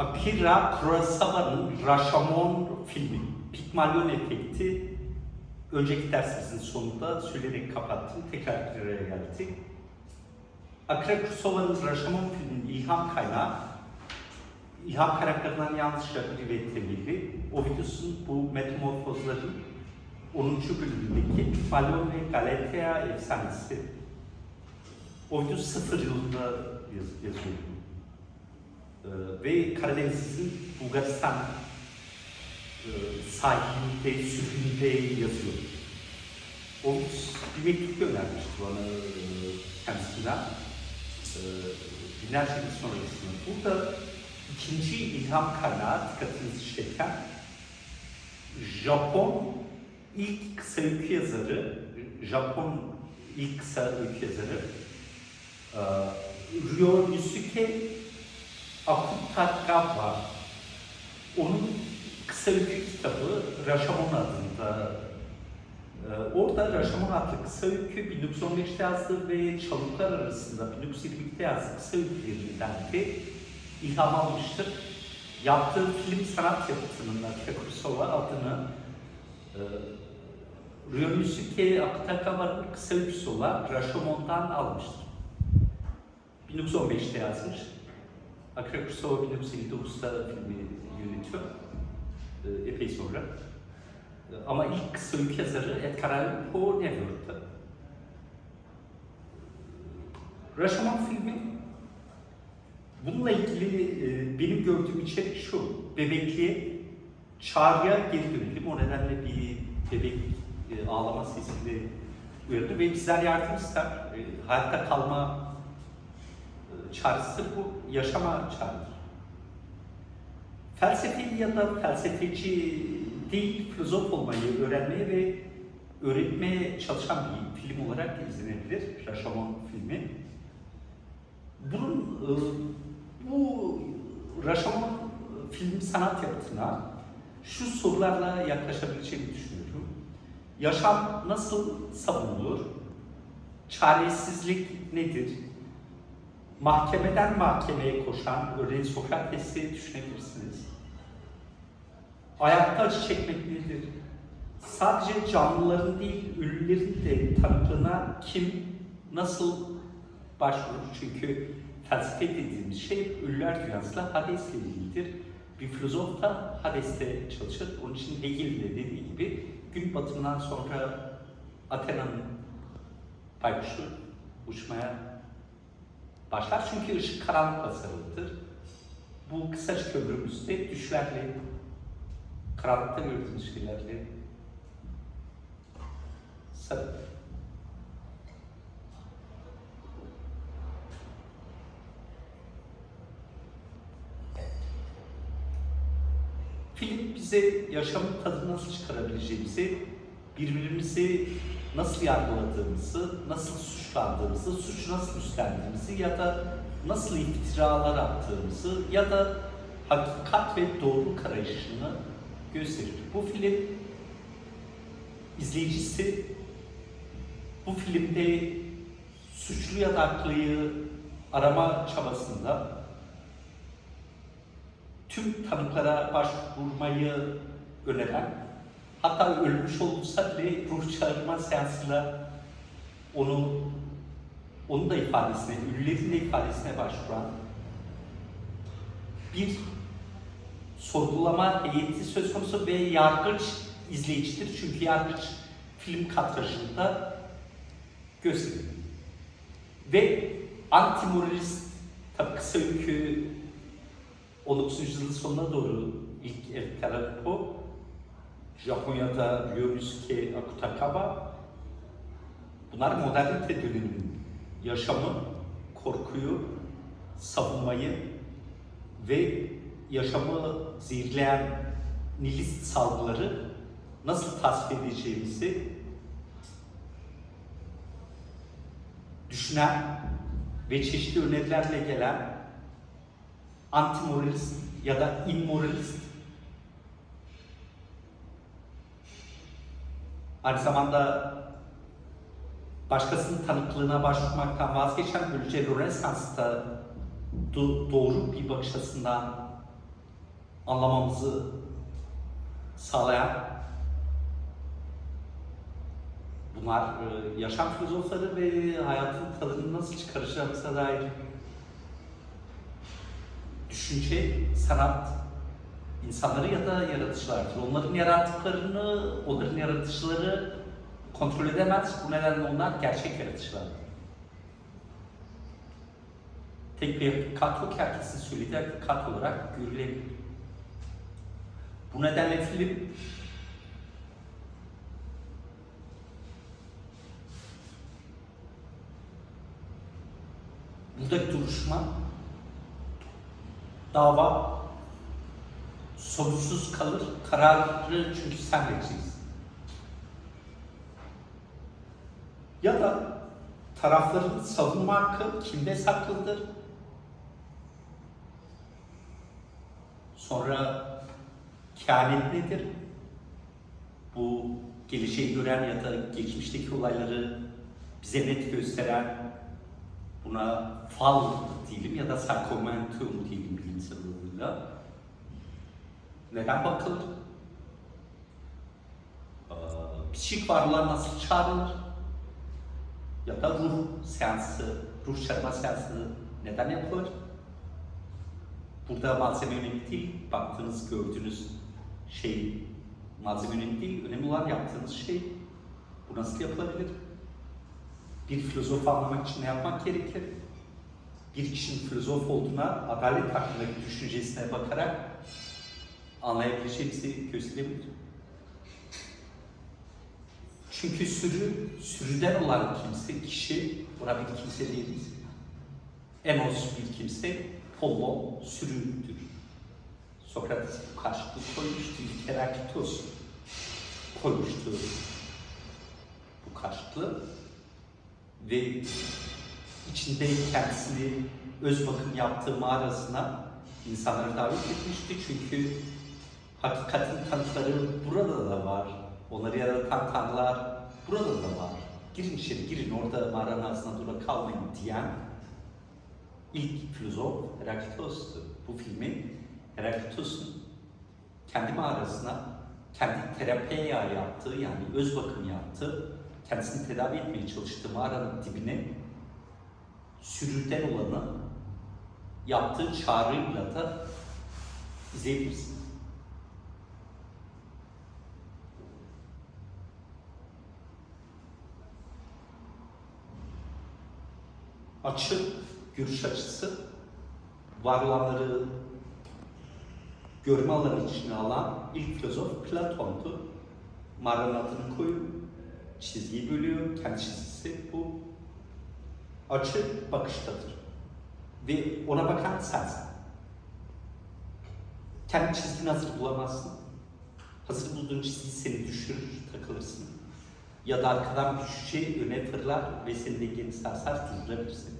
Akira Kurosawa'nın Rashomon filmi, Pigmalion efekti önceki dersimizin sonunda söyleyerek kapattım. Tekrar bir araya geldik. Akira Kurosawa'nın Rashomon filminin ilham kaynağı İlham karakterinden yalnızca biri ve temeli. O videosun bu metamorfozların 10. bölümündeki Pigmalion ve Galatea efsanesi. O video sıfır yılında yaz, yazıyor. Ee, ve Karadeniz'in Bulgaristan e, sahilinde, sürgünde yazıyor. O bir mektup göndermişti bana e, kendisinden. E, binlerce yıl sonrasında. Burada ikinci ilham kaynağı dikkatinizi çeken Japon ilk kısa öykü yazarı, Japon ilk kısa öykü yazarı e, Ryosuke Akutagawa. Onun kısa öykü kitabı Rashomon adında. E, orada Rashomon adlı kısa öykü 1915'te yazdığı ve Çalıklar arasında 1922'de yazdığı kısa öykülerinden de ilham almıştır. Yaptığı film sanat yapıtının Akira Kurosawa adını e, Ryosuke Akutagawa'nın kısa öyküsü olan Rashomon'dan almıştır. 1915'te yazmış. Akira Kurosawa 1959'da filmi yönetiyor. E, epey sonra. E, ama ilk kısa öykü yazarı Edgar Allan Poe New York'ta. Rashomon filmi bununla ilgili e, benim gördüğüm içerik şu. Bebekliğe çağrıya geri dönelim. O nedenle bir bebek e, ağlama sesiyle uyanır ve bizler yardım ister. E, hayatta kalma e, çağrısı bu yaşama çağrıdır. Felsefi ya da felsefeci değil, filozof olmayı öğrenmeye ve öğretmeye çalışan bir film olarak izlenebilir. Rashomon filmi. Bunun e, bu Rashomon film sanat yapıtına şu sorularla yaklaşabileceğini düşünüyorum. Yaşam nasıl savunulur? Çaresizlik nedir? Mahkemeden mahkemeye koşan örneğin Sokrates'i düşünebilirsiniz. Ayakta acı çekmek nedir? Sadece canlıların değil, ölülerin de tanıklığına kim, nasıl başvurur? Çünkü felsefe dediğimiz şey ölüler dünyasıyla Hades'le ilgilidir. Bir filozof da Hades'te çalışır. Onun için Hegel de dediği gibi gün batımından sonra Athena'nın baykuşu uçmaya başlar. Çünkü ışık karanlıkla sarılıdır. Bu kısacık ömrümüzde düşlerle, karanlıkta gördüğümüz şeylerle sarılır. Film bize yaşamın tadını nasıl çıkarabileceğimizi, birbirimizi nasıl yargıladığımızı, nasıl suçlandığımızı, suçu nasıl üstlendiğimizi ya da nasıl iftiralar attığımızı ya da hakikat ve doğruluk arayışını gösterir. Bu film izleyicisi bu filmde suçlu ya da haklıyı arama çabasında tüm tanıklara başvurmayı öneren, hatta ölmüş olursa bile ruh çağırma seansıyla onu onun da ifadesine, ünlülerin de ifadesine başvuran bir sorgulama heyeti söz konusu ve yargıç izleyicidir. Çünkü yargıç film kadrajında gösterilir. Ve anti-moralist, tabii kısa öykü 19. yüzyılın sonuna doğru ilk Edgar Allan Japonya'da Ryosuke Akutagawa, bunlar modernite döneminin yaşamı, korkuyu, savunmayı ve yaşamı zehirleyen nihilist salgıları nasıl tasvir edeceğimizi düşünen ve çeşitli önerilerle gelen antimoralist ya da immoralist aynı zamanda başkasının tanıklığına başvurmaktan vazgeçen böylece Rönesans'ta do- doğru bir bakış açısından anlamamızı sağlayan bunlar e, yaşam filozofları ve hayatın tadını nasıl çıkaracağımıza dair düşünce, sanat, insanları ya da yaratıcılardır. Onların yarattıklarını, onların yaratıcıları kontrol edemez. Bu nedenle onlar gerçek yaratıcılardır. Tek bir hakikat yok, herkesin söylediği hakikat olarak görülebilir. Bu nedenle film buradaki duruşma dava sorunsuz kalır. Kararı çünkü sen vereceksin. Ya da tarafların savunma hakkı kimde saklıdır? Sonra kehanet nedir? Bu geleceği gören ya da geçmişteki olayları bize net gösteren buna fal diyelim ya da psychomentum diyelim bilimsel yoluyla. Neden bakılır? Ee, psikik varlıklar nasıl çağrılır? Ya da ruh seansı, ruh çarpma seansı neden yapılır? Burada malzeme önemli değil. Baktığınız, gördüğünüz şey malzeme önemli değil. Önemli olan yaptığınız şey. Bu nasıl yapılabilir? Bir filozofu anlamak için ne yapmak gerekir? Bir kişinin filozof olduğuna adalet hakkındaki düşüncesine bakarak anlayabileceğimizi gösterebilir. Çünkü sürü, sürüden olan kimse, kişi, buna bir kimse değiliz. Enos bir kimse, Pollo sürüdür. Sokrates bu karşılığı koymuştu, Heraklitos koymuştu bu karşılığı ve içinde kendisini öz bakım yaptığı mağarasına insanları davet etmişti çünkü hakikatin tanıkları burada da var. Onları yaratan tanrılar burada da var. Girin içeri, girin orada mağaranın ağzına dura kalmayın diyen ilk filozof Heraklitos'tu. Bu filmi Heraklitos'un kendi mağarasına, kendi terapiya yaptığı yani öz bakım yaptığı, kendisini tedavi etmeye çalıştığı mağaranın dibine sürüden olanı yaptığı çağrıyla da izleyebilirsiniz. Açı, görüş açısı var olanları görme alanı içine alan ilk filozof Platon'du. Mağaranın adını koyup çizgiyi bölüyor. Kendi çizgisi bu. Açı bakıştadır. Ve ona bakan sensin. Kendi çizgini hazır bulamazsın. Hazır bulduğun çizgi seni düşürür, takılırsın. Ya da arkadan bir şişe öne fırlar ve senin dengeni sarsar, durdurabilirsin.